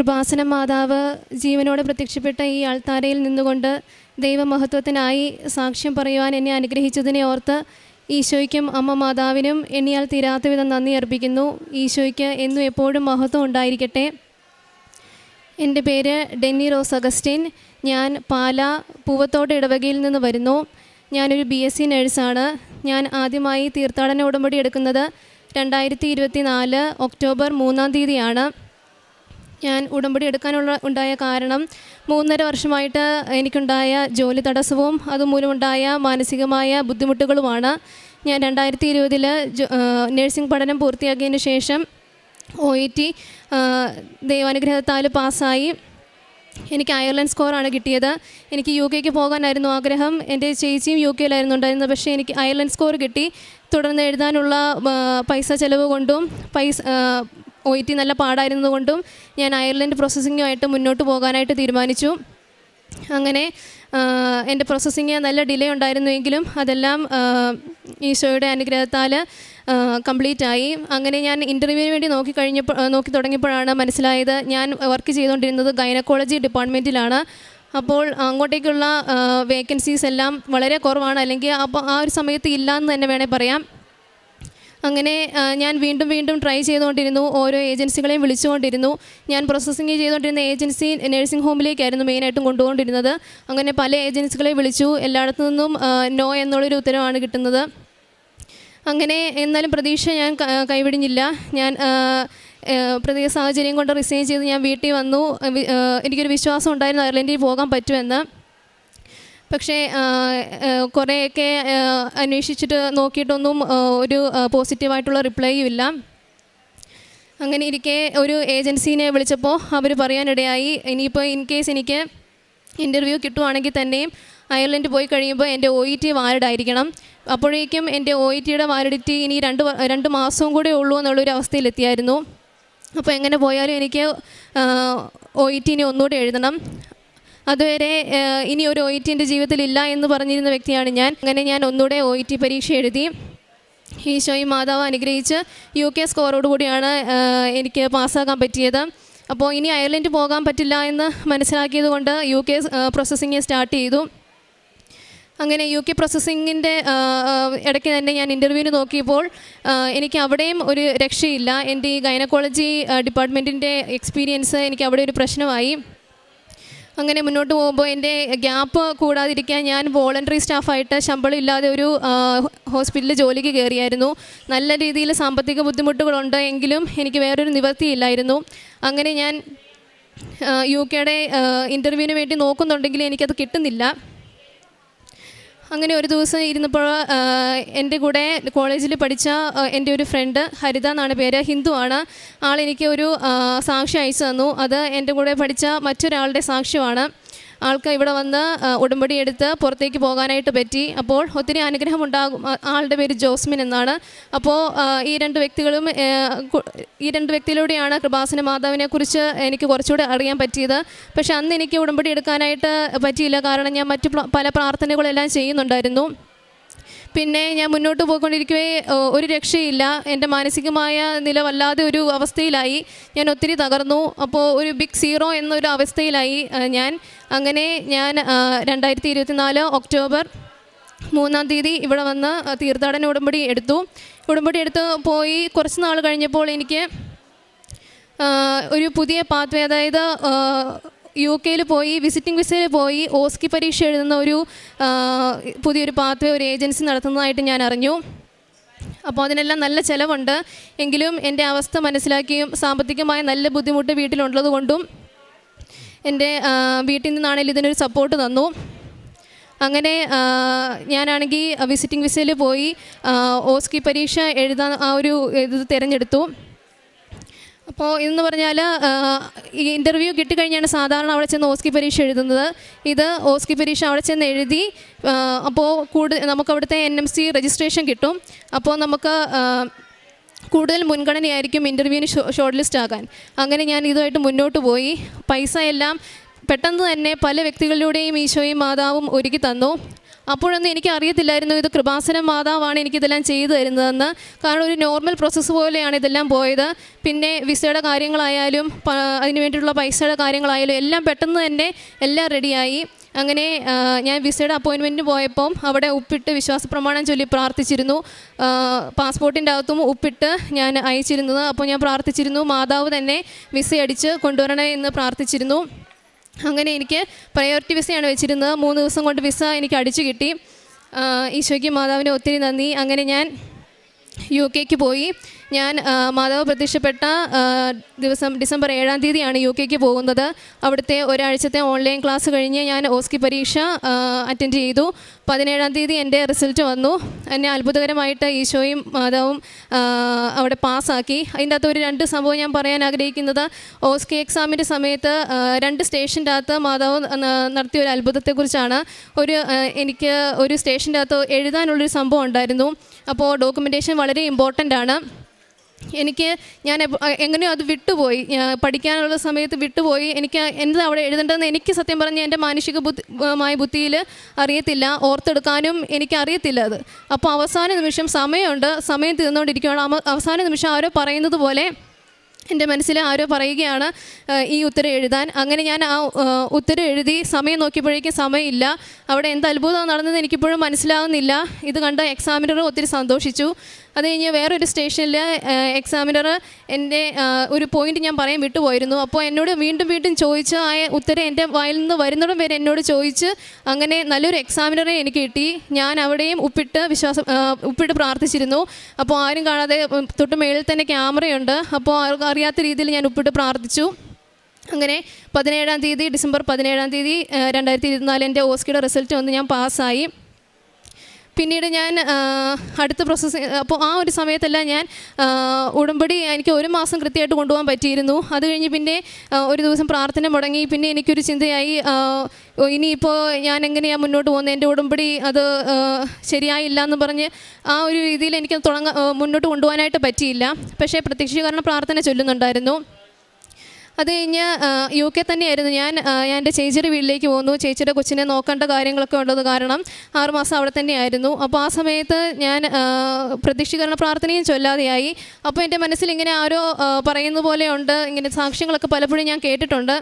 കൃപാസന മാതാവ് ജീവനോട് പ്രത്യക്ഷപ്പെട്ട ഈ ആൾത്താരയിൽ നിന്നുകൊണ്ട് ദൈവമഹത്വത്തിനായി സാക്ഷ്യം പറയുവാൻ എന്നെ അനുഗ്രഹിച്ചതിനെ ഓർത്ത് ഈശോയ്ക്കും അമ്മ മാതാവിനും എണ്ണിയാൽ തീരാത്ത വിധം നന്ദി അർപ്പിക്കുന്നു. ഈശോയ്ക്ക് എന്നും എപ്പോഴും മഹത്വം ഉണ്ടായിരിക്കട്ടെ. എന്റെ പേര് ഡെന്നി റോസ് അഗസ്റ്റിൻ. ഞാൻ പാല പൂവത്തോട് ഇടവകയിൽ നിന്ന് വരുന്നു. ഞാനൊരു ബി എസ് സി നഴ്സാണ്. ഞാൻ ആദ്യമായി തീർത്ഥാടന ഉടമ്പടി എടുക്കുന്നത് രണ്ടായിരത്തി ഇരുപത്തി നാല് ഒക്ടോബർ മൂന്നാം തീയതിയാണ്. ഞാൻ ഉടമ്പടി എടുക്കാനുള്ള ഉണ്ടായ കാരണം മൂന്നര വർഷമായിട്ട് എനിക്കുണ്ടായ ജോലി തടസ്സവും അതുമൂലമുണ്ടായ മാനസികമായ ബുദ്ധിമുട്ടുകളുമാണ്. ഞാൻ രണ്ടായിരത്തി ഇരുപതിൽ നഴ്സിംഗ് പഠനം പൂർത്തിയാക്കിയതിന് ശേഷം ഒ ഇ ടി ദൈവാനുഗ്രഹത്താൽ പാസ്സായി. എനിക്ക് അയർലൻഡ് സ്കോറാണ് കിട്ടിയത്. എനിക്ക് യു കെക്ക് പോകാനായിരുന്നു ആഗ്രഹം. എന്റെ ചേച്ചിയും യു കെയിലായിരുന്നു ഉണ്ടായിരുന്നത്. പക്ഷേ എനിക്ക് അയർലൻഡ് സ്കോർ കിട്ടി. തുടർന്ന് എഴുതാനുള്ള പൈസ ചിലവ് കൊണ്ടും പൈസ ഒ ഇ ടി നല്ല പാടായിരുന്നതുകൊണ്ടും ഞാൻ അയർലൻഡ് പ്രോസസ്സിങ്ങുമായിട്ട് മുന്നോട്ട് പോകാനായിട്ട് തീരുമാനിച്ചു. അങ്ങനെ എന്റെ പ്രോസസ്സിങ് നല്ല ഡിലേ ഉണ്ടായിരുന്നുവെങ്കിലും അതെല്ലാം ഈശോയുടെ അനുഗ്രഹത്താൽ കംപ്ലീറ്റ് ആയി അങ്ങനെ ഞാൻ ഇന്റർവ്യൂവിന് വേണ്ടി നോക്കി കഴിഞ്ഞപ്പോൾ നോക്കി തുടങ്ങിയപ്പോഴാണ് മനസ്സിലായത് ഞാൻ വർക്ക് ചെയ്തുകൊണ്ടിരുന്നത് ഗൈനക്കോളജി ഡിപ്പാർട്ട്മെന്റിലാണ്. അപ്പോൾ അങ്ങോട്ടേക്കുള്ള വേക്കൻസീസ് എല്ലാം വളരെ കുറവാണ്. അല്ലെങ്കിൽ അപ്പോൾ ആ ഒരു സമയത്ത് ഇല്ല എന്ന് തന്നെ വേണേൽ പറയാം. അങ്ങനെ ഞാൻ വീണ്ടും വീണ്ടും ട്രൈ ചെയ്തുകൊണ്ടിരുന്നു. ഓരോ ഏജൻസികളെയും വിളിച്ചുകൊണ്ടിരുന്നു. ഞാൻ പ്രോസസ്സിങ് ചെയ്തുകൊണ്ടിരുന്ന ഏജൻസി നഴ്സിംഗ് ഹോമിലേക്കായിരുന്നു മെയിനായിട്ടും കൊണ്ടുകൊണ്ടിരുന്നത് അങ്ങനെ പല ഏജൻസികളെ വിളിച്ചു. എല്ലായിടത്തു നിന്നും നോ എന്നുള്ളൊരു ഉത്തരവാണ് കിട്ടുന്നത്. അങ്ങനെ എന്നാലും പ്രതീക്ഷ ഞാൻ കൈവിടിഞ്ഞില്ല. ഞാൻ പ്രത്യേക സാഹചര്യം കൊണ്ട് റിസൈൻ ചെയ്ത് ഞാൻ വീട്ടിൽ വന്നു. എനിക്കൊരു വിശ്വാസം ഉണ്ടായിരുന്നു അയർലൻഡിൽ പോകാൻ പറ്റുമെന്ന്. പക്ഷേ കുറേയൊക്കെ അന്വേഷിച്ചിട്ട് നോക്കിയിട്ടൊന്നും ഒരു പോസിറ്റീവായിട്ടുള്ള റിപ്ലൈയും ഇല്ല. അങ്ങനെ ഇരിക്കെ ഒരു ഏജൻസീനെ വിളിച്ചപ്പോൾ അവർ പറയാനിടയായി. ഇനിയിപ്പോൾ ഇൻ കേസ് എനിക്ക് ഇന്റർവ്യൂ കിട്ടുവാണെങ്കിൽ തന്നെയും അയർലൻഡ് പോയി കഴിയുമ്പോൾ എന്റെ ഒ ഇ ടി വാലിഡ് ആയിരിക്കണം. അപ്പോഴേക്കും എന്റെ ഒ ഇ ടിയുടെ വാലിഡിറ്റി ഇനി രണ്ട് രണ്ട് മാസവും കൂടെ ഉള്ളൂ എന്നുള്ളൊരു അവസ്ഥയിലെത്തിയായിരുന്നു. അപ്പോൾ എങ്ങനെ പോയാലും എനിക്ക് ഒ ഇ ടി ഇനി ഒന്നുകൂടെ എഴുതണം. അതുവരെ ഇനി ഒരു ഒ ഇ ടി എന്റെ ജീവിതത്തിൽ ഇല്ല എന്ന് പറഞ്ഞിരുന്ന വ്യക്തിയാണ് ഞാൻ. അങ്ങനെ ഞാൻ ഒന്നുകൂടെ ഒ ഇ ടി പരീക്ഷ എഴുതി. ഈശോയും മാതാവ് അനുഗ്രഹിച്ച് യു കെ സ്കോറോടുകൂടിയാണ് എനിക്ക് പാസ്സാക്കാൻ പറ്റിയത്. അപ്പോൾ ഇനി അയർലൻഡ് പോകാൻ പറ്റില്ല എന്ന് മനസ്സിലാക്കിയത് കൊണ്ട് യു കെ പ്രോസസ്സിങ് സ്റ്റാർട്ട് ചെയ്തു. അങ്ങനെ യു കെ പ്രോസസ്സിങ്ങിന്റെ ഇടയ്ക്ക് തന്നെ ഞാൻ ഇന്റർവ്യൂവിന് നോക്കിയപ്പോൾ എനിക്ക് അവിടെയും ഒരു രക്ഷയില്ല. എന്റെ ഈ ഗൈനക്കോളജി ഡിപ്പാർട്ട്മെന്റിന്റെ എക്സ്പീരിയൻസ് എനിക്ക് അവിടെ ഒരു പ്രശ്നമായി. അങ്ങനെ മുന്നോട്ട് പോകുമ്പോൾ എന്റെ ഗ്യാപ്പ് കൂടാതിരിക്കാൻ ഞാൻ വോളണ്ടറി സ്റ്റാഫായിട്ട് ശമ്പളം ഇല്ലാതെ ഒരു ഹോസ്പിറ്റലിൽ ജോലിക്ക് കയറിയായിരുന്നു. നല്ല രീതിയിൽ സാമ്പത്തിക ബുദ്ധിമുട്ടുകളുണ്ട് എങ്കിലും എനിക്ക് വേറൊരു നിവൃത്തിയില്ലായിരുന്നു അങ്ങനെ ഞാൻ യു കെയുടെ ഇന്റർവ്യൂവിന് വേണ്ടി നോക്കുന്നുണ്ടെങ്കിലും എനിക്കത് കിട്ടുന്നില്ല. അങ്ങനെ ഒരു ദിവസം ഇരുന്നപ്പോൾ എന്റെ കൂടെ കോളേജിൽ പഠിച്ച എന്റെ ഒരു ഫ്രണ്ട് ഹരിത എന്നാണ് പേര്. ഹിന്ദു ആണ്. ആൾ എനിക്ക് ഒരു സാക്ഷി അയച്ചു തന്നു. അത് എന്റെ കൂടെ പഠിച്ച മറ്റൊരാളുടെ സാക്ഷ്യമാണ്. ആൾക്ക് ഇവിടെ വന്ന് ഉടമ്പടി എടുത്ത് പുറത്തേക്ക് പോകാനായിട്ട് പറ്റി. അപ്പോൾ ഒത്തിരി അനുഗ്രഹം ഉണ്ടാകും. ആളുടെ പേര് ജോസ്മിൻ എന്നാണ്. അപ്പോൾ ഈ രണ്ട് വ്യക്തികളും ഈ രണ്ട് വ്യക്തിയിലൂടെയാണ് കൃപാസന മാതാവിനെ കുറിച്ച് എനിക്ക് കുറച്ചുകൂടെ അറിയാൻ പറ്റിയത്. പക്ഷേ അന്ന് എനിക്ക് ഉടമ്പടി എടുക്കാനായിട്ട് പറ്റിയില്ല. കാരണം ഞാൻ മറ്റു പല പ്രാർത്ഥനകളെല്ലാം ചെയ്യുന്നുണ്ടായിരുന്നു. പിന്നെ ഞാൻ മുന്നോട്ട് പോയിക്കൊണ്ടിരിക്കവേ ഒരു രക്ഷയില്ല. എന്റെ മാനസികമായ നില വല്ലാതെ ഒരു അവസ്ഥയിലായി. ഞാൻ ഒത്തിരി തകർന്നു. അപ്പോൾ ഒരു ബിഗ് സീറോ എന്നൊരു അവസ്ഥയിലായി. ഞാൻ അങ്ങനെ ഞാൻ രണ്ടായിരത്തി ഇരുപത്തിനാല് ഒക്ടോബർ മൂന്നാം തീയതി ഇവിടെ വന്ന് തീർത്ഥാടന ഉടമ്പടി എടുത്തു. ഉടമ്പടി എടുത്ത് പോയി കുറച്ച് നാൾ കഴിഞ്ഞപ്പോൾ എനിക്ക് ഒരു പുതിയ പാത്വേ അതായത് യു കെയിൽ പോയി വിസിറ്റിംഗ് വിസയിൽ പോയി ഓസ്കി പരീക്ഷ എഴുതുന്ന ഒരു പുതിയൊരു പാത്വേ ഒരു ഏജൻസി നടത്തുന്നതായിട്ട് ഞാൻ അറിഞ്ഞു. അപ്പോൾ അതിനെല്ലാം നല്ല ചിലവുണ്ട്. എങ്കിലും എന്റെ അവസ്ഥ മനസ്സിലാക്കിയും സാമ്പത്തികമായ നല്ല ബുദ്ധിമുട്ട് വീട്ടിലുള്ളത് കൊണ്ടും എന്റെ വീട്ടിൽ നിന്നാണെങ്കിലും ഇതിനൊരു സപ്പോർട്ട് തന്നു. അങ്ങനെ ഞാനാണെങ്കിൽ വിസിറ്റിംഗ് വിസയിൽ പോയി ഓസ്കി പരീക്ഷ എഴുതാൻ ആ ഒരു ഇത് തിരഞ്ഞെടുത്തു. അപ്പോൾ ഇതെന്ന് പറഞ്ഞാൽ ഈ ഇന്റർവ്യൂ കിട്ടിക്കഴിഞ്ഞാണ് സാധാരണ അവിടെ ചെന്ന് ഓസ്കി പരീക്ഷ എഴുതുന്നത്. ഇത് ഓസ്കി പരീക്ഷ അവിടെ ചെന്ന് എഴുതി അപ്പോൾ കൂടുതൽ നമുക്ക് അവിടുത്തെ എൻ എം സി രജിസ്ട്രേഷൻ കിട്ടും. അപ്പോൾ നമുക്ക് കൂടുതൽ മുൻഗണനയായിരിക്കും ഇന്റർവ്യൂവിന് ഷോർട്ട് ലിസ്റ്റ് ആകാൻ. അങ്ങനെ ഞാൻ ഇതുമായിട്ട് മുന്നോട്ട് പോയി. പൈസ എല്ലാം പെട്ടെന്ന് തന്നെ പല വ്യക്തികളിലൂടെയും ഈശോയും മാതാവും ഒരുക്കി തന്നു. അപ്പോഴൊന്നും എനിക്ക് അറിയത്തില്ലായിരുന്നു ഇത് കൃപാസനം മാതാവാണ് എനിക്കിതെല്ലാം ചെയ്തു തരുന്നതെന്ന്. കാരണം ഒരു നോർമൽ പ്രോസസ്സ് പോലെയാണ് ഇതെല്ലാം പോയത്. പിന്നെ വിസയുടെ കാര്യങ്ങളായാലും അതിന് വേണ്ടിയിട്ടുള്ള പൈസയുടെ കാര്യങ്ങളായാലും എല്ലാം പെട്ടെന്ന് തന്നെ എല്ലാം റെഡിയായി അങ്ങനെ ഞാൻ വിസയുടെ അപ്പോയിൻമെന്റിന് പോയപ്പം അവിടെ ഉപ്പിട്ട് വിശ്വാസ പ്രമാണം ചൊല്ലി പ്രാർത്ഥിച്ചിരുന്നു. പാസ്പോർട്ടിന്റെ അകത്തും ഉപ്പിട്ട് ഞാൻ അയച്ചിരുന്നത്. അപ്പോൾ ഞാൻ പ്രാർത്ഥിച്ചിരുന്നു. മാതാവ് തന്നെ വിസയടിച്ച് കൊണ്ടുവരണേ എന്ന് പ്രാർത്ഥിച്ചിരുന്നു. അങ്ങനെ എനിക്ക് പ്രയോറിറ്റി വിസയാണ് വെച്ചിരുന്നത്. മൂന്ന് ദിവസം കൊണ്ട് വിസ എനിക്ക് അടിച്ചു കിട്ടി. ഈശോയ്ക്ക് മാതാവിന് ഒത്തിരി നന്ദി. അങ്ങനെ ഞാൻ യു കെക്ക് പോയി. ഞാൻ മാതാവ് പ്രത്യക്ഷപ്പെട്ട ദിവസം ഡിസംബർ ഏഴാം തീയതിയാണ് യു കെക്ക് പോകുന്നത്. അവിടുത്തെ ഒരാഴ്ചത്തെ ഓൺലൈൻ ക്ലാസ് കഴിഞ്ഞ് ഞാൻ ഓസ്കി പരീക്ഷ അറ്റൻഡ് ചെയ്തു. പതിനേഴാം തീയതി എന്റെ റിസൾട്ട് വന്നു. എന്നെ അത്ഭുതകരമായിട്ട് ഈശോയും മാതാവും അവിടെ പാസ്സാക്കി. അതിന്റെ അകത്ത് ഒരു രണ്ട് സംഭവം ഞാൻ പറയാൻ ആഗ്രഹിക്കുന്നത്. ഓസ്കി എക്സാമിന്റെ സമയത്ത് രണ്ട് സ്റ്റേഷന്റെ അകത്ത് മാതാവ് നടത്തിയ ഒരു അത്ഭുതത്തെക്കുറിച്ചാണ്. ഒരു എനിക്ക് ഒരു സ്റ്റേഷന്റെ അകത്ത് എഴുതാനുള്ളൊരു സംഭവം ഉണ്ടായിരുന്നു. അപ്പോൾ ഡോക്യുമെന്റേഷൻ വളരെ ഇമ്പോർട്ടന്റ് ആണ് എനിക്ക് ഞാൻ എങ്ങനെയോ അത് വിട്ടുപോയി. പഠിക്കാനുള്ള സമയത്ത് വിട്ടുപോയി. എനിക്ക് എന്താ അവിടെ എഴുതേണ്ടതെന്ന് എനിക്ക് സത്യം പറഞ്ഞാൽ എന്റെ മാനുഷിക ബുദ്ധിമായ ബുദ്ധിയിൽ അറിയത്തില്ല. ഓർത്തെടുക്കാനും എനിക്ക് അറിയത്തില്ല അത്. അപ്പോൾ അവസാന നിമിഷം സമയമുണ്ട്. സമയം തീർന്നുകൊണ്ടിരിക്കുകയാണ് അവസാന നിമിഷം ആരോ പറയുന്നത് പോലെ എന്റെ മനസ്സിൽ ആരോ പറയുകയാണ് ഈ ഉത്തരം എഴുതാൻ. അങ്ങനെ ഞാൻ ആ ഉത്തരം എഴുതി സമയം നോക്കിയപ്പോഴേക്കും സമയമില്ല. അവിടെ എന്ത് അത്ഭുതം നടന്നത് എനിക്കിപ്പോഴും മനസ്സിലാവുന്നില്ല. ഇത് കണ്ട എക്സാമിനർ ഒത്തിരി സന്തോഷിച്ചു. അത് കഴിഞ്ഞ് വേറൊരു സ്റ്റേഷനിൽ എക്സാമിനർ എന്റെ ഒരു പോയിന്റ് ഞാൻ പറയാൻ വിട്ടുപോയിരുന്നു. അപ്പോൾ എന്നോട് വീണ്ടും വീണ്ടും ചോദിച്ച് ആ ഉത്തരം എന്റെ വായിൽ നിന്ന് വരുന്നിടം വരെ എന്നോട് ചോദിച്ച് അങ്ങനെ നല്ലൊരു എക്സാമിനറെ എനിക്ക് കിട്ടി. ഞാൻ അവിടെയും ഉപ്പിട്ട് വിശ്വാസം ഉപ്പിട്ട് പ്രാർത്ഥിച്ചിരുന്നു. അപ്പോൾ ആരും കാണാതെ തൊട്ട് മേളിൽ തന്നെ ക്യാമറയുണ്ട്. അപ്പോൾ അറിയാത്ത രീതിയിൽ ഞാൻ ഉപ്പിട്ട് പ്രാർത്ഥിച്ചു. അങ്ങനെ പതിനേഴാം തീയതി ഡിസംബർ പതിനേഴാം തീയതി രണ്ടായിരത്തി ഇരുപത്തിനാല് എന്റെ ഓസ്കിയുടെ റിസൾട്ട് വന്ന് ഞാൻ പാസ്സായി. പിന്നീട് ഞാൻ അടുത്ത പ്രോസസ്സ് അപ്പോൾ ആ ഒരു സമയത്തെല്ലാം ഞാൻ ഉടമ്പടി എനിക്ക് ഒരു മാസം കൃത്യമായിട്ട് കൊണ്ടുപോകാൻ പറ്റിയിരുന്നു. അത് കഴിഞ്ഞ് പിന്നെ ഒരു ദിവസം പ്രാർത്ഥന മുടങ്ങി. പിന്നെ എനിക്കൊരു ചിന്തയായി ഇനിയിപ്പോൾ ഞാൻ എങ്ങനെയാണ് മുന്നോട്ട് പോകുന്നത് എന്റെ ഉടമ്പടി അത് ശരിയായില്ല എന്ന് പറഞ്ഞ് ആ ഒരു രീതിയിൽ എനിക്ക് തുടങ്ങാൻ മുന്നോട്ട് കൊണ്ടുപോകാനായിട്ട് പറ്റിയില്ല. പക്ഷേ പ്രത്യക്ഷീകരണ പ്രാർത്ഥന ചൊല്ലുന്നുണ്ടായിരുന്നു. അത് കഴിഞ്ഞ് യു കെ തന്നെയായിരുന്നു. ഞാൻ ഞാൻ എന്റെ ചേച്ചിയുടെ വീട്ടിലേക്ക് പോന്നു ചേച്ചിയുടെ കൊച്ചിനെ നോക്കേണ്ട കാര്യങ്ങളൊക്കെ ഉള്ളത് കാരണം ആറുമാസം അവിടെ തന്നെയായിരുന്നു. അപ്പോൾ ആ സമയത്ത് ഞാൻ ആ, പ്രത്യക്ഷീകരണ പ്രാർത്ഥനയും ചൊല്ലാതെയായി. അപ്പോൾ എന്റെ മനസ്സിൽ ഇങ്ങനെ ആരോ പറയുന്ന പോലെ ഉണ്ട്. ഇങ്ങനെ സാക്ഷ്യങ്ങളൊക്കെ പലപ്പോഴും ഞാൻ കേട്ടിട്ടുണ്ട്.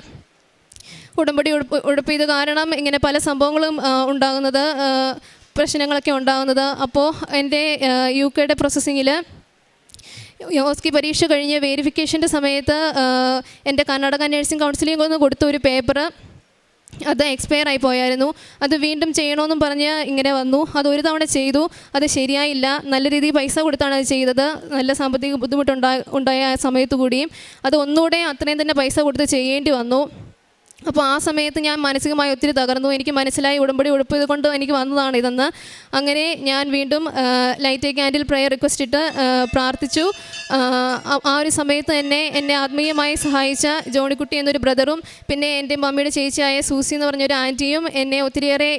ഉടമ്പടി ഉടുപ്പ് ഇത് കാരണം ഇങ്ങനെ പല സംഭവങ്ങളും ഉണ്ടാകുന്നത് പ്രശ്നങ്ങളൊക്കെ ഉണ്ടാകുന്നത്. അപ്പോൾ എന്റെ യു കെയുടെ പ്രോസസ്സിങ്ങിൽ യോസ്കി പരീക്ഷ കഴിഞ്ഞ് വേരിഫിക്കേഷന്റെ സമയത്ത് എന്റെ കർണാടക നഴ്സിംഗ് കൗൺസിലിംഗ് ഒന്ന് കൊടുത്ത ഒരു പേപ്പർ അത് എക്സ്പയർ ആയി പോയായിരുന്നു. അത് വീണ്ടും ചെയ്യണമെന്നും പറഞ്ഞ് ഇങ്ങനെ വന്നു. അത് ഒരു തവണ ചെയ്തു. അത് ശരിയായില്ല. നല്ല രീതിയിൽ പൈസ കൊടുത്താണ് അത് ചെയ്തത്. നല്ല സാമ്പത്തിക ബുദ്ധിമുട്ടുണ്ടാ ഉണ്ടായ സമയത്ത് കൂടിയും. അത് ഒന്നുകൂടെ അത്രയും തന്നെ പൈസ കൊടുത്ത് ചെയ്യേണ്ടി വന്നു. അപ്പോൾ ആ സമയത്ത് ഞാൻ മാനസികമായി ഒത്തിരി തകർന്നു. എനിക്ക് മനസ്സിലായി ഉടമ്പടി ഉടുപ്പ് ഇതുകൊണ്ട് എനിക്ക് വന്നതാണ് ഇതെന്ന്. അങ്ങനെ ഞാൻ വീണ്ടും ലൈറ്റ് ക്യാൻഡിൽ പ്രയർ റിക്വസ്റ്റ് ഇട്ട് പ്രാർത്ഥിച്ചു. ആ, ഒരു സമയത്ത് തന്നെ എന്നെ ആത്മീയമായി സഹായിച്ച ജോണിക്കുട്ടി എന്നൊരു ബ്രദറും പിന്നെ എന്റെ മമ്മിയുടെ ചേച്ചിയായ സൂസി എന്ന് പറഞ്ഞൊരു ആന്റിയും എന്നെ ഒത്തിരിയേറെ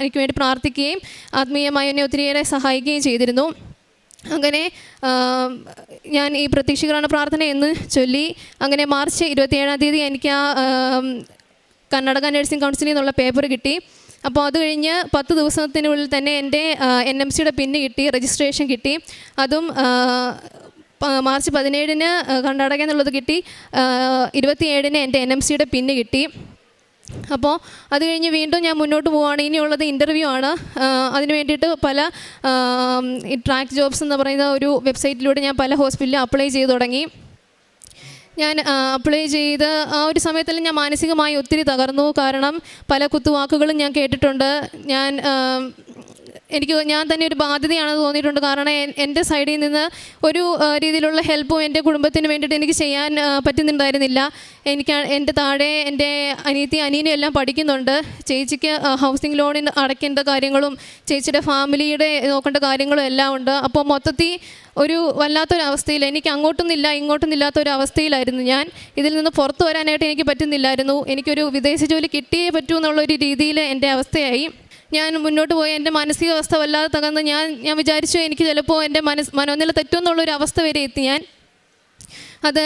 എനിക്ക് വേണ്ടി പ്രാർത്ഥിക്കുകയും ആത്മീയമായി എന്നെ ഒത്തിരിയേറെ സഹായിക്കുകയും ചെയ്തിരുന്നു. അങ്ങനെ ഞാൻ ഈ പ്രത്യക്ഷീകരണ പ്രാർത്ഥന എന്ന് ചൊല്ലി. അങ്ങനെ മാർച്ച് ഇരുപത്തിയേഴാം തീയതി എനിക്ക് ആം, കർണാടക നഴ്സിംഗ് കൗൺസിലിൽ നിന്നുള്ള പേപ്പർ കിട്ടി. അപ്പോൾ അത് കഴിഞ്ഞ് പത്ത് ദിവസത്തിനുള്ളിൽ തന്നെ എന്റെ എൻ എം സിയുടെ പിന്ന് കിട്ടി രജിസ്ട്രേഷൻ കിട്ടി. അതും മാർച്ച് പതിനേഴിന് കർണാടക എന്നുള്ളത് കിട്ടി. ഇരുപത്തിയേഴിന് എന്റെ എൻ എം സിയുടെ പിന്ന് കിട്ടി. അപ്പോൾ അത് കഴിഞ്ഞ് വീണ്ടും ഞാൻ മുന്നോട്ട് പോവുകയാണ് ഇനിയുള്ളത് ഇന്റർവ്യൂ ആണ്. അതിന് വേണ്ടിയിട്ട് പല ട്രാക്ക് ജോബ്സ് എന്ന് പറയുന്ന ഒരു വെബ്സൈറ്റിലൂടെ ഞാൻ പല ഹോസ്പിറ്റലിൽ അപ്ലൈ ചെയ്ത് തുടങ്ങി. ഞാൻ അപ്ലൈ ചെയ്ത് ആ ഒരു സമയത്തിൽ ഞാൻ മാനസികമായി ഒത്തിരി തകർന്നു. കാരണം പല കുത്തുവാക്കുകളും ഞാൻ കേട്ടിട്ടുണ്ട്. ഞാൻ എനിക്ക് ഞാൻ തന്നെ ഒരു ബാധ്യതയാണെന്ന് തോന്നിയിട്ടുണ്ട്. കാരണം എന്റെ സൈഡിൽ നിന്ന് ഒരു രീതിയിലുള്ള ഹെൽപ്പും എന്റെ കുടുംബത്തിന് വേണ്ടിയിട്ട് എനിക്ക് ചെയ്യാൻ പറ്റുന്നുണ്ടായിരുന്നില്ല. എനിക്ക് എന്റെ താഴെ എന്റെ അനിയത്തി അനിയനും എല്ലാം പഠിക്കുന്നുണ്ട്. ചേച്ചിക്ക് ഹൗസിംഗ് ലോണിന് അടയ്ക്കേണ്ട കാര്യങ്ങളും ചേച്ചിയുടെ ഫാമിലിയുടെ നോക്കേണ്ട കാര്യങ്ങളും എല്ലാം ഉണ്ട്. അപ്പോൾ മൊത്തത്തിൽ ഒരു വല്ലാത്തൊരു അവസ്ഥയിൽ എനിക്ക് അങ്ങോട്ടൊന്നില്ല ഇങ്ങോട്ടൊന്നില്ലാത്ത ഒരു അവസ്ഥയിലായിരുന്നു ഞാൻ. ഇതിൽ നിന്ന് പുറത്തു വരാനായിട്ട് എനിക്ക് പറ്റുന്നില്ലായിരുന്നു. എനിക്കൊരു വിദേശ ജോലി കിട്ടിയേ പറ്റൂ എന്നുള്ളൊരു രീതിയിൽ എന്റെ അവസ്ഥയായി. ഞാൻ മുന്നോട്ട് പോയി. എന്റെ മാനസികാവസ്ഥ വല്ലാതെ തകർന്ന് ഞാൻ ഞാൻ വിചാരിച്ചു എനിക്ക് ചിലപ്പോൾ എന്റെ മനസ് മനോനില തെറ്റുമെന്നുള്ളൊരു അവസ്ഥ വരെ എത്തി ഞാൻ. അത്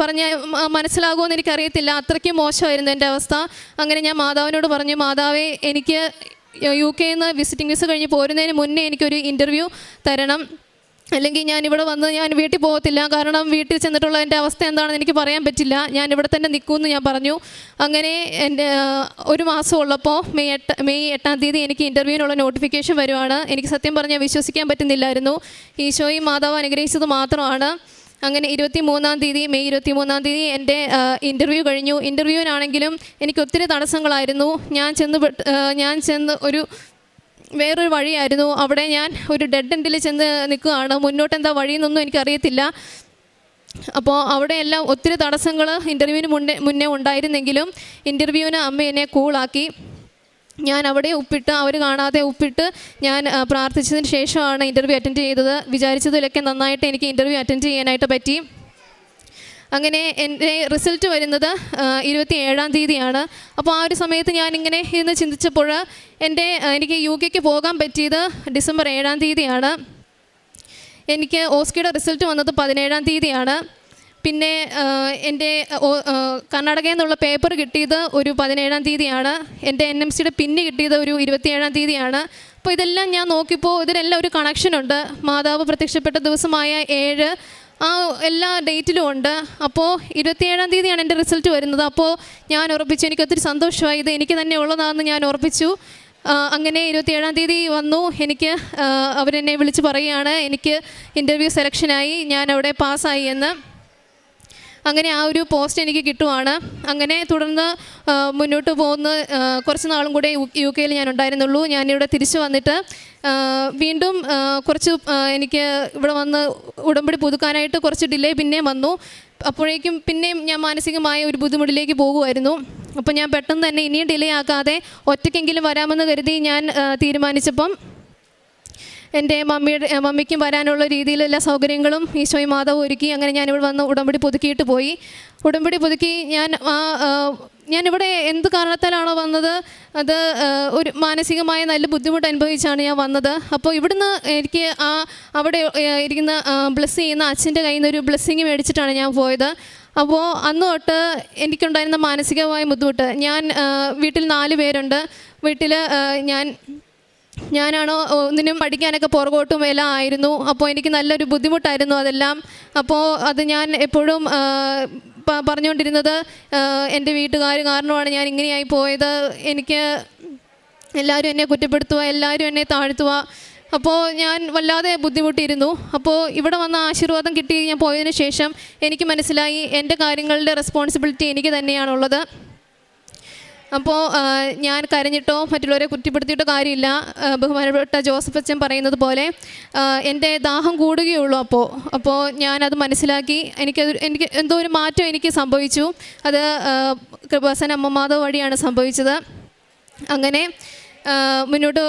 പറഞ്ഞ മനസ്സിലാകുമെന്ന് എനിക്കറിയത്തില്ല. അത്രയ്ക്ക് മോശമായിരുന്നു എന്റെ അവസ്ഥ. അങ്ങനെ ഞാൻ മാതാവിനോട് പറഞ്ഞു മാതാവേ എനിക്ക് യു കെയിൽ നിന്ന് വിസിറ്റിംഗ് വിസ കഴിഞ്ഞ് പോരുന്നതിന് മുന്നേ എനിക്കൊരു ഇന്റർവ്യൂ തരണം. അല്ലെങ്കിൽ ഞാൻ ഇവിടെ വന്ന് ഞാൻ വീട്ടിൽ പോകത്തില്ല. കാരണം വീട്ടിൽ ചെന്നിട്ടുള്ള എന്റെ അവസ്ഥ എന്താണെന്ന് എനിക്ക് പറയാൻ പറ്റില്ല. ഞാൻ ഇവിടെ തന്നെ നിൽക്കുമെന്ന് ഞാൻ പറഞ്ഞു. അങ്ങനെ എന്റെ ഒരു മാസം ഉള്ളപ്പോൾ മെയ് എട്ട് മെയ് എട്ടാം തീയതി എനിക്ക് ഇന്റർവ്യൂവിനുള്ള നോട്ടിഫിക്കേഷൻ വരുവാണ്. എനിക്ക് സത്യം പറഞ്ഞാൽ വിശ്വസിക്കാൻ പറ്റുന്നില്ലായിരുന്നു. ഈശോയും മാതാവ് അനുഗ്രഹിച്ചത് മാത്രമാണ്. അങ്ങനെ ഇരുപത്തി മൂന്നാം തീയതി മെയ് ഇരുപത്തി മൂന്നാം തീയതി എന്റെ ഇന്റർവ്യൂ കഴിഞ്ഞു. ഇന്റർവ്യൂവിനാണെങ്കിലും എനിക്ക് ഒത്തിരി തടസ്സങ്ങളായിരുന്നു. ഞാൻ ചെന്ന് ഞാൻ ചെന്ന് ഒരു വേറൊരു വഴിയായിരുന്നു. അവിടെ ഞാൻ ഒരു ഡെഡ് എൻഡിൽ ചെന്ന് നിൽക്കുകയാണ്. മുന്നോട്ട് എന്താ വഴിയെന്നൊന്നും എനിക്കറിയത്തില്ല. അപ്പോൾ അവിടെയെല്ലാം ഒത്തിരി തടസ്സങ്ങൾ ഇന്റർവ്യൂവിന് മുന്നേ മുന്നേ ഉണ്ടായിരുന്നെങ്കിലും ഇന്റർവ്യൂവിന് അമ്മ എന്നെ കൂളാക്കി ഞാൻ അവിടെ ഉപ്പിട്ട് അവർ കാണാതെ ഉപ്പിട്ട് ഞാൻ പ്രാർത്ഥിച്ചതിന് ശേഷമാണ് ഇന്റർവ്യൂ അറ്റൻഡ് ചെയ്തത്. വിചാരിച്ചതിലൊക്കെ നന്നായിട്ട് എനിക്ക് ഇന്റർവ്യൂ അറ്റൻഡ് ചെയ്യാനായിട്ട് പറ്റി. അങ്ങനെ എന്റെ റിസൾട്ട് വരുന്നത് ഇരുപത്തി ഏഴാം തീയതിയാണ്. അപ്പോൾ ആ ഒരു സമയത്ത് ഞാനിങ്ങനെ ഇരുന്ന് ചിന്തിച്ചപ്പോൾ എന്റെ എനിക്ക് യു കെക്ക് പോകാൻ പറ്റിയത് ഡിസംബർ ഏഴാം തീയതിയാണ്. എനിക്ക് ഓസ്കിയുടെ റിസൾട്ട് വന്നത് പതിനേഴാം തീയതിയാണ്. പിന്നെ എന്റെ കർണാടകയിൽ നിന്നുള്ള പേപ്പർ കിട്ടിയത് ഒരു പതിനേഴാം തീയതിയാണ്. എന്റെ എൻ എം സിയുടെ പിന്ന് കിട്ടിയത് ഒരു ഇരുപത്തിയേഴാം തീയതിയാണ്. അപ്പോൾ ഇതെല്ലാം ഞാൻ നോക്കിയപ്പോൾ ഇതിനെല്ലാം ഒരു കണക്ഷനുണ്ട് മാതാവ് പ്രത്യക്ഷപ്പെട്ട ദിവസമായ ഏഴ് ആ എല്ലാ ഡേറ്റിലും ഉണ്ട്. അപ്പോൾ ഇരുപത്തിയേഴാം തീയതിയാണ് എന്റെ റിസൾട്ട് വരുന്നത്. അപ്പോൾ ഞാൻ ഉറപ്പിച്ചു എനിക്ക് ഒത്തിരി സന്തോഷമായി. ഇത് എനിക്ക് തന്നെ ഉള്ളതാണെന്ന് ഞാൻ ഉറപ്പിച്ചു. അങ്ങനെ ഇരുപത്തിയേഴാം തീയതി വന്നു. എനിക്ക് അവരെന്നെ വിളിച്ച് പറയുകയാണ്. എനിക്ക് ഇന്റർവ്യൂ സെലക്ഷനായി ഞാൻ അവിടെ പാസ്സായി എന്ന്. അങ്ങനെ ആ ഒരു പോസ്റ്റ് എനിക്ക് കിട്ടുവാണ്. അങ്ങനെ തുടർന്ന് മുന്നോട്ട് പോകുന്ന കുറച്ച് നാളും കൂടെ യു- കെയിൽ ഞാൻ ഉണ്ടായിരുന്നുള്ളൂ. ഞാനിവിടെ തിരിച്ചു വന്നിട്ട് വീണ്ടും കുറച്ച് എനിക്ക് ഇവിടെ വന്ന് ഉടമ്പടി പുതുക്കാനായിട്ട് കുറച്ച് ഡിലേ പിന്നെ വന്നു. അപ്പോഴേക്കും പിന്നെയും ഞാൻ മാനസികമായ ഒരു ബുദ്ധിമുട്ടിലേക്ക് പോകുമായിരുന്നു അപ്പോൾ ഞാൻ പെട്ടെന്ന് തന്നെ ഇനിയും ഡിലേ ആക്കാതെ ഒറ്റയ്ക്കെങ്കിലും വരാമെന്ന് കരുതി ഞാൻ തീരുമാനിച്ചപ്പം എന്റെ മമ്മിയുടെ മമ്മിക്കും വരാനുള്ള രീതിയിലുള്ള സൗകര്യങ്ങളും ഈശോയും മാതാവ് ഒരുക്കി. അങ്ങനെ ഞാനിവിടെ വന്ന് ഉടമ്പടി പുതുക്കിയിട്ട് പോയി. ഉടമ്പടി പുതുക്കി ഞാൻ ആ ഞാനിവിടെ എന്ത് കാരണത്താലാണോ വന്നത്? അത് ഒരു മാനസികമായ നല്ല ബുദ്ധിമുട്ട് അനുഭവിച്ചാണ് ഞാൻ വന്നത്. അപ്പോൾ ഇവിടുന്ന് എനിക്ക് ആ അവിടെ ഇരിക്കുന്ന ബ്ലസ് ചെയ്യുന്ന അച്ഛന്റെ കയ്യിൽ നിന്ന് ഒരു ബ്ലെസ്സിങ് മേടിച്ചിട്ടാണ് ഞാൻ പോയത്. അപ്പോൾ അന്ന് തൊട്ട് എനിക്കുണ്ടായിരുന്ന മാനസികമായ ബുദ്ധിമുട്ട്. ഞാൻ വീട്ടിൽ നാല് പേരുണ്ട്. വീട്ടിൽ ഞാൻ ഞാനാണോ ഒന്നിനും പഠിക്കാനൊക്കെ പുറകോട്ടും എല്ലാം ആയിരുന്നു. അപ്പോൾ എനിക്ക് നല്ലൊരു ബുദ്ധിമുട്ടായിരുന്നു അതെല്ലാം. അപ്പോൾ അത് ഞാൻ എപ്പോഴും പറഞ്ഞുകൊണ്ടിരുന്നത് എന്റെ വീട്ടുകാർ കാരണമാണ് ഞാൻ ഇങ്ങനെയായി പോയത്. എനിക്ക് എല്ലാവരും എന്നെ കുറ്റപ്പെടുത്തുക എല്ലാവരും എന്നെ താഴ്ത്തുക. അപ്പോൾ ഞാൻ വല്ലാതെ ബുദ്ധിമുട്ടിയിരുന്നു. അപ്പോൾ ഇവിടെ വന്ന ആശീർവാദം കിട്ടി ഞാൻ പോയതിന് ശേഷം എനിക്ക് മനസ്സിലായി എന്റെ കാര്യങ്ങളുടെ റെസ്പോൺസിബിലിറ്റി എനിക്ക് തന്നെയാണുള്ളത്. അപ്പോൾ ഞാൻ കരഞ്ഞിട്ടോ മറ്റുള്ളവരെ കുറ്റപ്പെടുത്തിയിട്ടോ കാര്യമില്ല. ബഹുമാനപ്പെട്ട ജോസഫ് അച്ഛൻ പറയുന്നത് പോലെ എന്റെ ദാഹം കൂടുകയുള്ളൂ അപ്പോൾ അപ്പോൾ ഞാനത് മനസ്സിലാക്കി. എനിക്കത് എനിക്ക് എന്തോ ഒരു മാറ്റം എനിക്ക് സംഭവിച്ചു. അത് കൃപാസൻ അമ്മമാധവ് വഴിയാണ് സംഭവിച്ചത്. അങ്ങനെ മുന്നോട്ട്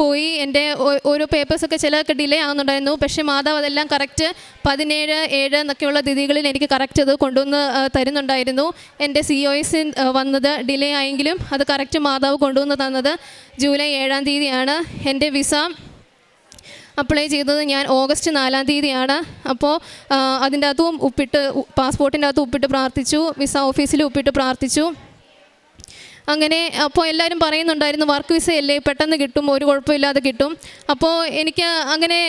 പോയി. എന്റെ ഓരോ പേപ്പേഴ്സൊക്കെ ചിലതൊക്കെ ഡിലേ ആകുന്നുണ്ടായിരുന്നു പക്ഷേ മാതാവ് അതെല്ലാം കറക്റ്റ് പതിനേഴ് ഏഴ് എന്നൊക്കെയുള്ള തിഥികളിൽ എനിക്ക് കറക്റ്റ് അത് കൊണ്ടുവന്ന് തരുന്നുണ്ടായിരുന്നു. എന്റെ സി ഒ എസ് വന്നത് ഡിലേ ആയെങ്കിലും അത് കറക്റ്റ് മാതാവ് കൊണ്ടുവന്ന് തന്നത് ജൂലൈ ഏഴാം തീയതിയാണ്. എന്റെ വിസ അപ്ലൈ ചെയ്തത് ഞാൻ ഓഗസ്റ്റ് നാലാം തീയതിയാണ്. അപ്പോൾ അതിന്റെ അകത്തും ഉപ്പിട്ട് പാസ്പോർട്ടിന്റെ അകത്ത് ഉപ്പിട്ട് പ്രാർത്ഥിച്ചു. വിസ ഓഫീസിൽ ഉപ്പിട്ട് പ്രാർത്ഥിച്ചു. അങ്ങനെ അപ്പോൾ എല്ലാവരും പറയുന്നുണ്ടായിരുന്നു വർക്ക് വിസയല്ലേ പെട്ടെന്ന് കിട്ടും ഒരു കുഴപ്പമില്ലാതെ കിട്ടും. അപ്പോൾ എനിക്ക് അങ്ങനെ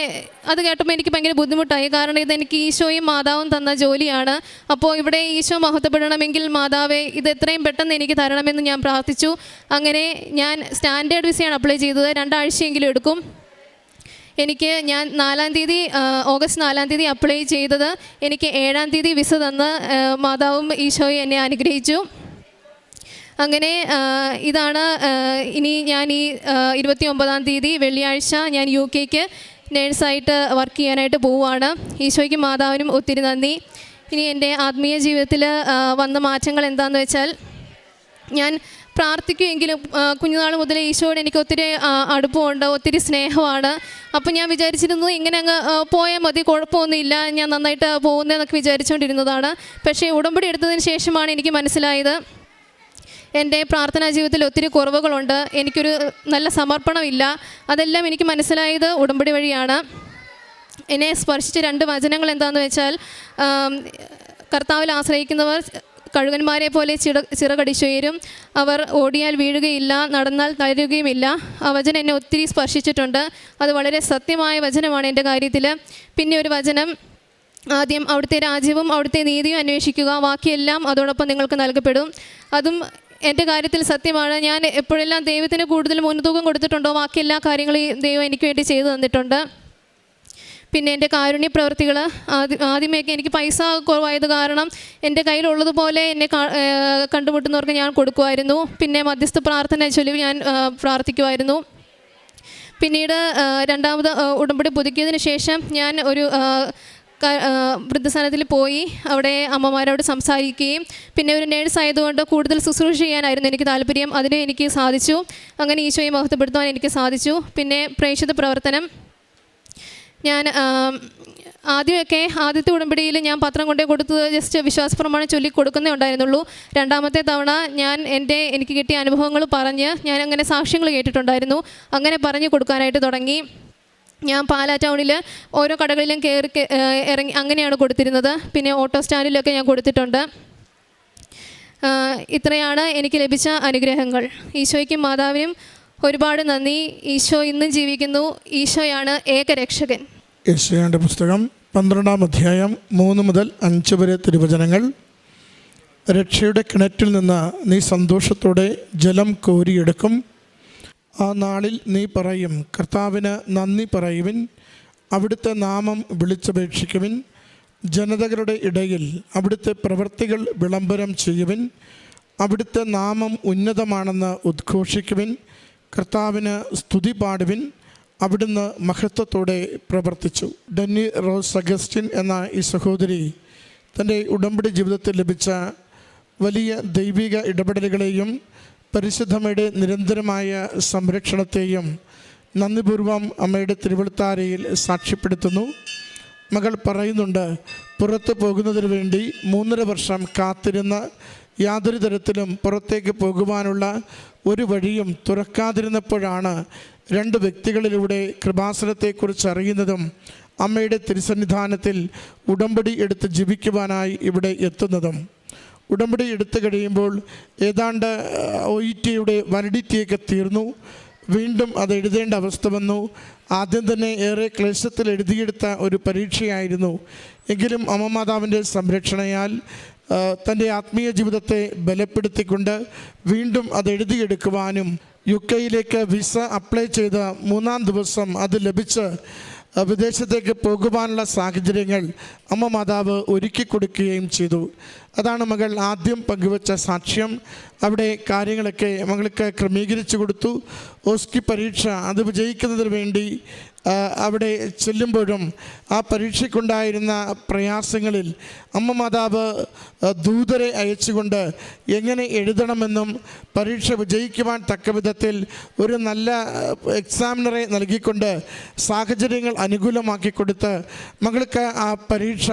അത് കേട്ടപ്പോൾ എനിക്ക് ഭയങ്കര ബുദ്ധിമുട്ടായി. കാരണം ഇതെനിക്ക് ഈശോയും മാതാവും തന്ന ജോലിയാണ്. അപ്പോൾ ഇവിടെ ഈശോ മഹത്വപ്പെടണമെങ്കിൽ മാതാവെ ഇത് എത്രയും പെട്ടെന്ന് എനിക്ക് തരണമെന്ന് ഞാൻ പ്രാർത്ഥിച്ചു. അങ്ങനെ ഞാൻ സ്റ്റാൻഡേർഡ് വിസയാണ് അപ്ലൈ ചെയ്തത്. രണ്ടാഴ്ചയെങ്കിലും എടുക്കും. എനിക്ക് ഞാൻ നാലാം തീയതി ഓഗസ്റ്റ് നാലാം തീയതി അപ്ലൈ ചെയ്തത്. എനിക്ക് ഏഴാം തീയതി വിസ തന്ന് മാതാവും ഈശോയും എന്നെ അനുഗ്രഹിച്ചു. അങ്ങനെ ഇതാണ് ഇനി ഞാൻ ഈ ഇരുപത്തി ഒമ്പതാം തീയതി വെള്ളിയാഴ്ച ഞാൻ യു കെക്ക് നേഴ്സായിട്ട് വർക്ക് ചെയ്യാനായിട്ട് പോവുകയാണ്. ഈശോയ്ക്ക് മാതാവിനും ഒത്തിരി നന്ദി. ഇനി എന്റെ ആത്മീയ ജീവിതത്തിൽ വന്ന മാറ്റങ്ങൾ എന്താണെന്ന് വെച്ചാൽ ഞാൻ പ്രാർത്ഥിക്കുമെങ്കിലും കുഞ്ഞുനാൾ മുതൽ ഈശോയോട് എനിക്ക് ഒത്തിരി അടുപ്പമുണ്ട് ഒത്തിരി സ്നേഹമാണ്. അപ്പം ഞാൻ വിചാരിച്ചിരുന്നത് ഇങ്ങനെ അങ്ങ് പോയാൽ മതി കുഴപ്പമൊന്നുമില്ല ഞാൻ നന്നായിട്ട് പോകുന്നതെന്നൊക്കെ വിചാരിച്ചുകൊണ്ടിരുന്നതാണ്. പക്ഷേ ഉടമ്പടി എടുത്തതിന് ശേഷമാണ് എനിക്ക് മനസ്സിലായത്. എന്റെ പ്രാർത്ഥനാ ജീവിതത്തിൽ ഒത്തിരി കുറവുകളുണ്ട്. എനിക്കൊരു നല്ല സമർപ്പണമില്ല. അതെല്ലാം എനിക്ക് മനസ്സിലായത് ഉടമ്പടി വഴിയാണ്. എന്നെ സ്പർശിച്ച രണ്ട് വചനങ്ങൾ എന്താണെന്ന് വെച്ചാൽ കർത്താവിൽ ആശ്രയിക്കുന്നവർ കഴുകന്മാരെ പോലെ ചിറ ചിറകടിച്ചുയരും. അവർ ഓടിയാൽ വീഴുകയില്ല നടന്നാൽ തളരുകയുമില്ല ആ വചനം എന്നെ ഒത്തിരി സ്പർശിച്ചിട്ടുണ്ട്. അത് വളരെ സത്യമായ വചനമാണ് എന്റെ കാര്യത്തിൽ. പിന്നെ ഒരു വചനം ആദ്യം അവിടുത്തെ രാജ്യവും അവിടുത്തെ നീതിയും അന്വേഷിക്കുക. ബാക്കിയെല്ലാം അതോടൊപ്പം നിങ്ങൾക്ക് നൽകപ്പെടും. അതും എന്റെ കാര്യത്തിൽ സത്യമാണ്. ഞാൻ എപ്പോഴെല്ലാം ദൈവത്തിന് കൂടുതൽ മുൻതൂക്കം കൊടുത്തിട്ടുണ്ടോ ബാക്കി എല്ലാ കാര്യങ്ങളും ദൈവം എനിക്ക് വേണ്ടി ചെയ്തു തന്നിട്ടുണ്ട്. പിന്നെ എന്റെ കാരുണ്യ പ്രവൃത്തികൾ ആദ്യ ആദ്യമേക്ക് എനിക്ക് പൈസ കുറവായത് കാരണം എന്റെ കയ്യിലുള്ളതുപോലെ എന്നെ കണ്ടുമുട്ടുന്നവർക്ക് ഞാൻ കൊടുക്കുമായിരുന്നു. പിന്നെ മധ്യസ്ഥ പ്രാർത്ഥന ചൊല്ലി ഞാൻ പ്രാർത്ഥിക്കുമായിരുന്നു. പിന്നീട് രണ്ടാമത് ഉടമ്പടി പുതുക്കിയതിന് ശേഷം ഞാൻ ഒരു വൃദ്ധസ്ഥാനത്തിൽ പോയി അവിടെ അമ്മമാരോട് സംസാരിക്കുകയും പിന്നെ ഒരു നേഴ്സ് ആയതുകൊണ്ട് കൂടുതൽ ശുശ്രൂഷ ചെയ്യാനായിരുന്നു എനിക്ക് താല്പര്യം. അതിന് എനിക്ക് സാധിച്ചു. അങ്ങനെ ഈശോയെ മഹത്വപ്പെടുത്തുവാൻ എനിക്ക് സാധിച്ചു. പിന്നെ പ്രേക്ഷിത പ്രവർത്തനം. ഞാൻ ആദ്യമൊക്കെ ആദ്യത്തെ ഉടമ്പടിയിൽ ഞാൻ പത്രം കൊണ്ടേ കൊടുത്തത് ജസ്റ്റ് വിശ്വാസപ്രമാണം ചൊല്ലി കൊടുക്കുന്നേ ഉണ്ടായിരുന്നുള്ളൂ. രണ്ടാമത്തെ തവണ ഞാൻ എന്റെ എനിക്ക് കിട്ടിയ അനുഭവങ്ങൾ പറഞ്ഞ് ഞാൻ അങ്ങനെ സാക്ഷ്യങ്ങൾ കേട്ടിട്ടുണ്ടായിരുന്നു. അങ്ങനെ പറഞ്ഞു കൊടുക്കാനായിട്ട് തുടങ്ങി. ഞാൻ പാലാ ടൗണിൽ ഓരോ കടകളിലും കയറി ഇറങ്ങി അങ്ങനെയാണ് കൊടുത്തിരുന്നത്. പിന്നെ ഓട്ടോ സ്റ്റാൻഡിലൊക്കെ ഞാൻ കൊടുത്തിട്ടുണ്ട്. ഇത്രയാണ് എനിക്ക് ലഭിച്ച അനുഗ്രഹങ്ങൾ. ഈശോയ്ക്കും മാതാവിനും ഒരുപാട് നന്ദി. ഈശോ ഇന്നും ജീവിക്കുന്നു. ഈശോയാണ് ഏകരക്ഷകൻ യേശോയുടെ പുസ്തകം പന്ത്രണ്ടാം അധ്യായം മൂന്ന് മുതൽ അഞ്ച് വരെ തിരുവചനങ്ങൾ. രക്ഷയുടെ കിണറ്റിൽ നിന്ന് നീ സന്തോഷത്തോടെ ജലം കോരിയെടുക്കും. ആ നാളിൽ നീ പറയും കർത്താവിന് നന്ദി പറയുവിൻ അവിടുത്തെ നാമം വിളിച്ചപേക്ഷിക്കുവിൻ ജനതകളുടെ ഇടയിൽ അവിടുത്തെ പ്രവൃത്തികൾ വിളംബരം ചെയ്യുവിൻ അവിടുത്തെ നാമം ഉന്നതമാണെന്ന് ഉദ്ഘോഷിക്കുവിൻ കർത്താവിന് സ്തുതി പാടുവിൻ അവിടുന്ന് മഹത്വത്തോടെ പ്രവർത്തിച്ചു. ഡെന്നി റോസ് അഗസ്റ്റിൻ എന്ന ഈ സഹോദരി തന്റെ ഉടമ്പടി ജീവിതത്തിൽ ലഭിച്ച വലിയ ദൈവിക ഇടപെടലുകളെയും പരിശുദ്ധമ്മയുടെ നിരന്തരമായ സംരക്ഷണത്തെയും നന്ദിപൂർവം അമ്മയുടെ തിരുവളുത്താരയിൽ സാക്ഷ്യപ്പെടുത്തുന്നു. മകൾ പറയുന്നുണ്ട് പുറത്ത് പോകുന്നതിന് വേണ്ടി മൂന്നര വർഷം കാത്തിരുന്ന യാതൊരു തരത്തിലും പുറത്തേക്ക് പോകുവാനുള്ള ഒരു വഴിയും തുറക്കാതിരുന്നപ്പോഴാണ് രണ്ട് വ്യക്തികളിലൂടെ കൃപാസനത്തെക്കുറിച്ച് അറിയുന്നതും അമ്മയുടെ തിരുസന്നിധാനത്തിൽ ഉടമ്പടി എടുത്ത് ജീവിക്കുവാനായി ഇവിടെ എത്തുന്നതും. ഉടമ്പടി എടുത്തു കഴിയുമ്പോൾ ഏതാണ്ട് ഒ ഇ ടിയുടെ വരഡിറ്റിയൊക്കെ തീർന്നു. വീണ്ടും അത് എഴുതേണ്ട അവസ്ഥ വന്നു. ആദ്യം തന്നെ ഏറെ ക്ലേശത്തിൽ എഴുതിയെടുത്ത ഒരു പരീക്ഷയായിരുന്നു. എങ്കിലും അമ്മമാതാവിന്റെ സംരക്ഷണയാൽ തന്റെ ആത്മീയ ജീവിതത്തെ ബലപ്പെടുത്തിക്കൊണ്ട് വീണ്ടും അത് എഴുതിയെടുക്കുവാനും യു കെയിലേക്ക് വിസ അപ്ലൈ ചെയ്ത മൂന്നാം ദിവസം അത് ലഭിച്ച് വിദേശത്തേക്ക് പോകുവാനുള്ള സാഹചര്യങ്ങൾ അമ്മ മാതാവ് ഒരുക്കി കൊടുക്കുകയും ചെയ്തു. അതാണ് മകൾ ആദ്യം പങ്കുവച്ച സാക്ഷ്യം. അവിടെ കാര്യങ്ങളൊക്കെ മകൾക്ക് ക്രമീകരിച്ചു കൊടുത്തു. ഓസ്കി പരീക്ഷ അത് വിജയിക്കുന്നതിന് വേണ്ടി അവിടെ ചെല്ലുമ്പോഴും ആ പരീക്ഷയ്ക്കുണ്ടായിരുന്ന പ്രയാസങ്ങളിൽ അമ്മ മാതാവ് ദൂതരെ അയച്ചുകൊണ്ട് എങ്ങനെ എഴുതണമെന്നും പരീക്ഷ വിജയിക്കുവാൻ തക്ക വിധത്തിൽ ഒരു നല്ല എക്സാമിനറെ നൽകിക്കൊണ്ട് സാഹചര്യങ്ങൾ അനുകൂലമാക്കി കൊടുത്ത് മകൾക്ക് ആ പരീക്ഷ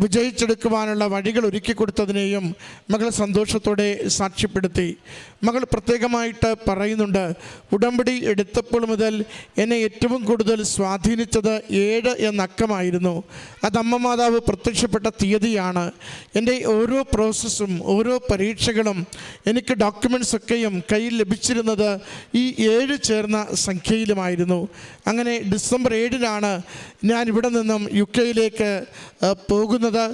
വിജയിച്ചെടുക്കുവാനുള്ള വഴികൾ ഒരുക്കി കൊടുത്തതിനെയും മകൾ സന്തോഷത്തോടെ സാക്ഷ്യപ്പെടുത്തി. മകൾ പ്രത്യേകമായിട്ട് പറയുന്നുണ്ട് ഉടമ്പടി എടുത്തപ്പോൾ മുതൽ എന്നെ ഏറ്റവും കൂടുതൽ സ്വാധീനിച്ചത് ഏഴ് എന്ന അക്കമായിരുന്നു അത് അമ്മ മാതാവ് പ്രത്യക്ഷപ്പെട്ട തീയതിയാണ്. എന്റെ ഓരോ പ്രോസസ്സും ഓരോ പരീക്ഷകളും എനിക്ക് ഡോക്യുമെന്റ്സ് ഒക്കെയും കയ്യിൽ ലഭിച്ചിരുന്നത് ഈ ഏഴ് ചേർന്ന സംഖ്യയിലുമായിരുന്നു. അങ്ങനെ ഡിസംബർ ഏഴിനാണ് ഞാൻ ഇവിടെ നിന്നും യു കെയിലേക്ക് പോകുന്നത്.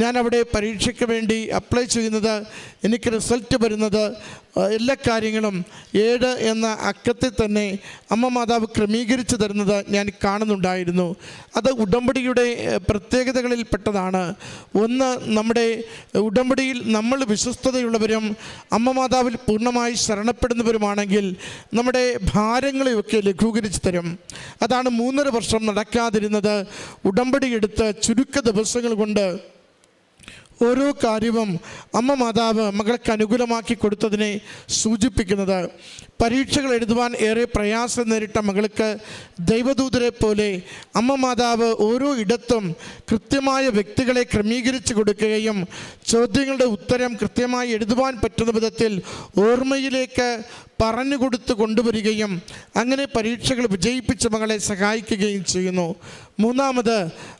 ഞാൻ അവിടെ പരീക്ഷയ്ക്ക് വേണ്ടി അപ്ലൈ ചെയ്യുന്നത് എനിക്ക് റിസൾട്ട് വരുന്നത് എല്ലാ കാര്യങ്ങളും ഏഴ് എന്ന അക്കത്തിൽ തന്നെ അമ്മ മാതാവ് ക്രമീകരിച്ചു തരുന്നത് ഞാൻ കാണുന്നുണ്ടായിരുന്നു. അത് ഉടമ്പടിയുടെ പ്രത്യേകതകളിൽ പെട്ടതാണ് ഒന്ന് നമ്മുടെ ഉടമ്പടിയിൽ നമ്മൾ വിശ്വസ്തതയുള്ളവരും അമ്മ മാതാവിൽ പൂർണമായി ശരണപ്പെടുന്നവരുമാണെങ്കിൽ നമ്മുടെ ഭാരങ്ങളെയൊക്കെ ലഘൂകരിച്ചു തരും. അതാണ് മൂന്നര വർഷം നടക്കാതിരുന്നത്. ഉടമ്പടി എടുത്ത് ചുരുക്ക ദിവസങ്ങൾ കൊണ്ട് ഓരോ കാര്യവും അമ്മ മാതാവ് മകൾക്ക് അനുകൂലമാക്കി കൊടുത്തതിനെ സൂചിപ്പിക്കുന്നത്. പരീക്ഷകൾ എഴുതുവാൻ ഏറെ പ്രയാസം നേരിട്ട മകൾക്ക് ദൈവദൂതരെ പോലെ അമ്മ മാതാവ് ഓരോ ഇടത്തും കൃത്യമായ വ്യക്തികളെ ക്രമീകരിച്ചു കൊടുക്കുകയും ചോദ്യങ്ങളുടെ ഉത്തരം കൃത്യമായി എഴുതുവാൻ പറ്റുന്ന വിധത്തിൽ ഓർമ്മയിലേക്ക് പറഞ്ഞു കൊടുത്ത് കൊണ്ടുവരികയും അങ്ങനെ പരീക്ഷകൾ വിജയിപ്പിച്ച് മകളെ സഹായിക്കുകയും ചെയ്യുന്നു. മൂന്നാമത്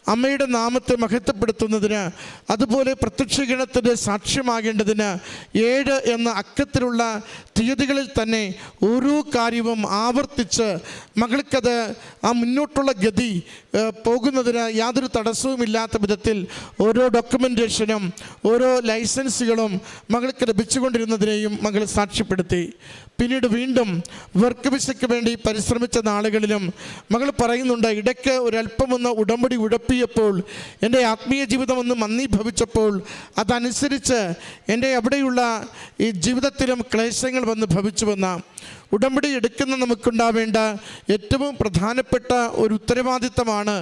അമ്മയുടെ നാമത്തെ മഹത്വപ്പെടുത്തുന്നതിന് അതുപോലെ പ്രത്യക്ഷീകരണത്തിന്റെ സാക്ഷ്യമാകേണ്ടതിന് ഏഴ് എന്ന അക്കത്തിലുള്ള തീയതികളിൽ തന്നെ ഓരോ കാര്യവും ആവർത്തിച്ച് മകൾക്കത് ആ മുന്നോട്ടുള്ള ഗതി പോകുന്നതിന് യാതൊരു തടസ്സവുമില്ലാത്ത വിധത്തിൽ ഓരോ ഡോക്യുമെന്റേഷനും ഓരോ ലൈസൻസുകളും മകൾക്ക് ലഭിച്ചുകൊണ്ടിരുന്നതിനെയും മകൾ സാക്ഷ്യപ്പെടുത്തി. പിന്നീട് വീണ്ടും വർക്ക് വിസയ്ക്ക് വേണ്ടി പരിശ്രമിച്ച നാളുകളിലും മകൾ പറയുന്നുണ്ട് ഇടയ്ക്ക് ഒരല്പമൊന്ന് ഉടമ്പടി ഉഴപ്പിയപ്പോൾ എന്റെ ആത്മീയ ജീവിതം ഒന്ന് മന്ദീഭവിച്ചപ്പോൾ അതനുസരിച്ച് എന്റെ അവിടെയുള്ള ഈ ജീവിതത്തിലും ക്ലേശങ്ങൾ വന്ന് ഭവിച്ചുവെന്ന ഉടമ്പടി എടുക്കുന്ന നമുക്കുണ്ടാവേണ്ട ഏറ്റവും പ്രധാനപ്പെട്ട ഒരു ഉത്തരവാദിത്തമാണ്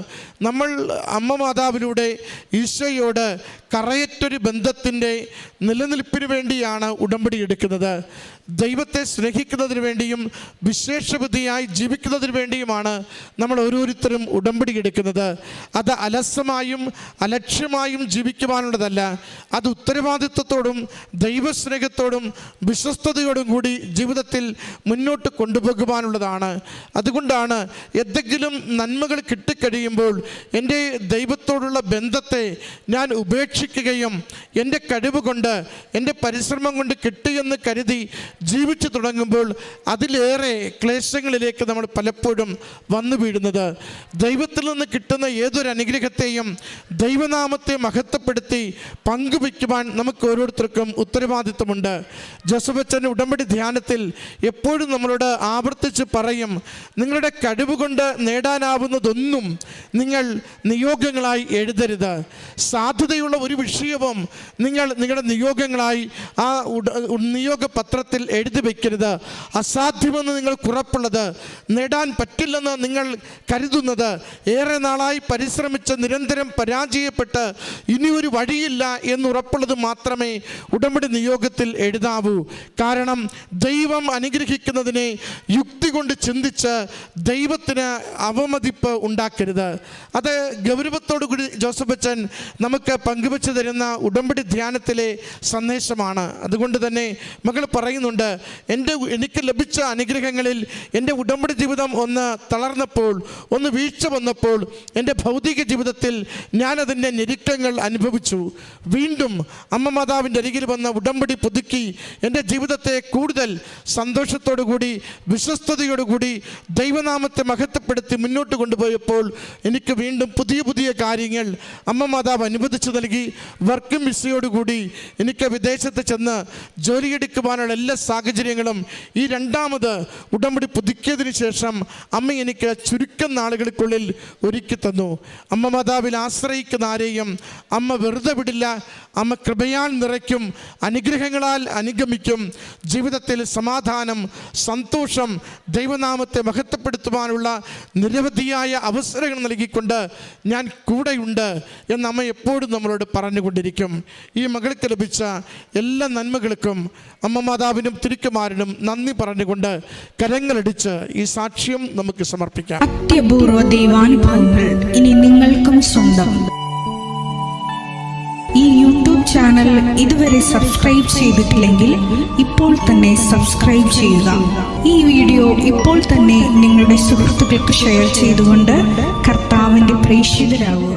നമ്മൾ അമ്മ മാതാവിലൂടെ ഈശോയോട് കറയറ്റൊരു ബന്ധത്തിന്റെ നിലനിൽപ്പിന് വേണ്ടിയാണ് ഉടമ്പടി എടുക്കുന്നത്. ദൈവത്തെ സ്നേഹിക്കുന്നതിന് വേണ്ടിയും വിശേഷബുദ്ധിയായി ജീവിക്കുന്നതിന് വേണ്ടിയുമാണ് നമ്മൾ ഓരോരുത്തരും ഉടമ്പടി എടുക്കുന്നത്. അത് അലസമായും അലക്ഷ്യമായും ജീവിക്കുവാനുള്ളതല്ല. അത് ഉത്തരവാദിത്വത്തോടും ദൈവസ്നേഹത്തോടും വിശ്വസ്തയോടും കൂടി ജീവിതത്തിൽ മുന്നോട്ട് കൊണ്ടുപോകുവാനുള്ളതാണ്. അതുകൊണ്ടാണ് എന്തെങ്കിലും നന്മകൾ കിട്ടിക്കഴിയുമ്പോൾ എന്റെ ദൈവത്തോടുള്ള ബന്ധത്തെ ഞാൻ ഉപേക്ഷിക്കുകയും എന്റെ കഴിവ് കൊണ്ട് എന്റെ പരിശ്രമം കൊണ്ട് കിട്ടിയെന്ന് കരുതി ജീവിച്ചു തുടങ്ങുമ്പോൾ അതിലേറെ ക്ലേശങ്ങളിലേക്ക് നമ്മൾ പലപ്പോഴും വന്നു വീഴുന്നത്. ദൈവത്തിൽ നിന്ന് കിട്ടുന്ന ഏതൊരു അനുഗ്രഹത്തെയും ദൈവനാമത്തെ മഹത്വപ്പെടുത്തി പങ്കുവയ്ക്കുവാൻ നമുക്ക് ഓരോരുത്തർക്കും ഉത്തരവാദിത്വമുണ്ട്. ജോസഫച്ചന്റെ ഉടമ്പടി ധ്യാനത്തിൽ എപ്പോഴും നമ്മളോട് ആവർത്തിച്ച് പറയും നിങ്ങളുടെ കഴിവ് കൊണ്ട് നേടാനാവുന്നതൊന്നും നിങ്ങൾ നിയോഗങ്ങളായി എഴുതരുത്. സാധ്യതയുള്ള ഒരു വിഷയവും നിങ്ങൾ നിങ്ങളുടെ നിയോഗങ്ങളായി ആ നിയോഗ പത്രത്തിൽ എഴുതി വയ്ക്കരുത് അസാധ്യമെന്ന് നിങ്ങൾ കുറപ്പുള്ളത് നേടാൻ പറ്റില്ലെന്ന് നിങ്ങൾ കരുതുന്നത്. ഏറെ നാളായി പരിശ്രമിച്ച് നിരന്തരം പരാജയപ്പെട്ട് ഇനി ഒരു വഴിയില്ല എന്നുറപ്പുള്ളത് മാത്രമേ ഉടമ്പടി നിയോഗത്തിൽ എഴുതാവൂ. കാരണം ദൈവം അനുഗ്രഹിക്കുന്നതിനെ യുക്തി കൊണ്ട് ചിന്തിച്ച് ദൈവത്തിന് അവമതിപ്പ് ഉണ്ടാക്കരുത്. അത് ഗൗരവത്തോടു കൂടി ജോസഫ് അച്ഛൻ നമുക്ക് പങ്കുവെച്ച് തരുന്ന ഉടമ്പടി ധ്യാനത്തിലെ സന്ദേശമാണ്. അതുകൊണ്ട് തന്നെ മകൾ പറയുന്നുണ്ട് എന്റെ എനിക്ക് ലഭിച്ച അനുഗ്രഹങ്ങളിൽ എന്റെ ഉടമ്പടി ജീവിതം ഒന്ന് തളർന്നപ്പോൾ ഒന്ന് വീഴ്ച വന്നപ്പോൾ എന്റെ ഭൗതിക ജീവിതത്തിൽ ഞാനതിന്റെ ഞെരുക്കങ്ങൾ അനുഭവിച്ചു. വീണ്ടും അമ്മ മാതാവിന്റെ അരികിൽ വന്ന ഉടമ്പടി പുതുക്കി എന്റെ ജീവിതത്തെ കൂടുതൽ സന്തോഷത്തോടു കൂടി വിശ്വസ്തയോടുകൂടി ദൈവനാമത്തെ മഹത്വപ്പെടുത്തി മുന്നോട്ട് കൊണ്ടുപോയപ്പോൾ എനിക്ക് വീണ്ടും പുതിയ പുതിയ കാര്യങ്ങൾ അമ്മ മാതാവ് അനുവദിച്ചു നൽകി. വർക്കും വിസയോടുകൂടി എനിക്ക് വിദേശത്ത് ചെന്ന് ജോലിയെടുക്കുവാനുള്ള എല്ലാ സാഹചര്യങ്ങളും ഈ രണ്ടാമത് ഉടമ്പടി പുതുക്കിയതിന് ശേഷം അമ്മ എനിക്ക് ചുരുക്കം നാളുകൾക്കുള്ളിൽ ഒരുക്കി തന്നു. അമ്മ മാതാവിൽ ആശ്രയിക്കുന്ന ആരെയും അമ്മ വെറുതെ വിടില്ല. അമ്മ കൃപയാൽ നിറയ്ക്കും അനുഗ്രഹങ്ങളാൽ അനുഗമിക്കും. ജീവിതത്തിൽ സമാധാനം സന്തോഷം ദൈവനാമത്തെ മഹത്വപ്പെടുത്തുവാനുള്ള നിരവധിയായ അവസരങ്ങൾ നൽകിക്കൊണ്ട് ഞാൻ കൂടെയുണ്ട് എന്ന് അമ്മ എപ്പോഴും നമ്മളോട് പറഞ്ഞുകൊണ്ടിരിക്കും. ഈ മകൾക്ക് ലഭിച്ച എല്ലാ നന്മകൾക്കും അമ്മ മാതാവിനും തിരുക്കുമാരനും നന്ദി പറഞ്ഞുകൊണ്ട് കരങ്ങളടിച്ച് ഈ സാക്ഷ്യം നമുക്ക് സമർപ്പിക്കാം. അത്യപൂർവ ദൈവാനുഭവങ്ങൾ ഇനി നിങ്ങൾക്കും സ്വന്തം. ഈ യൂട്യൂബ് ചാനൽ ഇതുവരെ സബ്സ്ക്രൈബ് ചെയ്തിട്ടില്ലെങ്കിൽ ഇപ്പോൾ തന്നെ സബ്സ്ക്രൈബ് ചെയ്യുക. ഈ വീഡിയോ ഇപ്പോൾ തന്നെ നിങ്ങളുടെ സുഹൃത്തുക്കൾക്ക് ഷെയർ ചെയ്തുകൊണ്ട് കർത്താവിന്റെ പ്രേക്ഷിതരാകുക.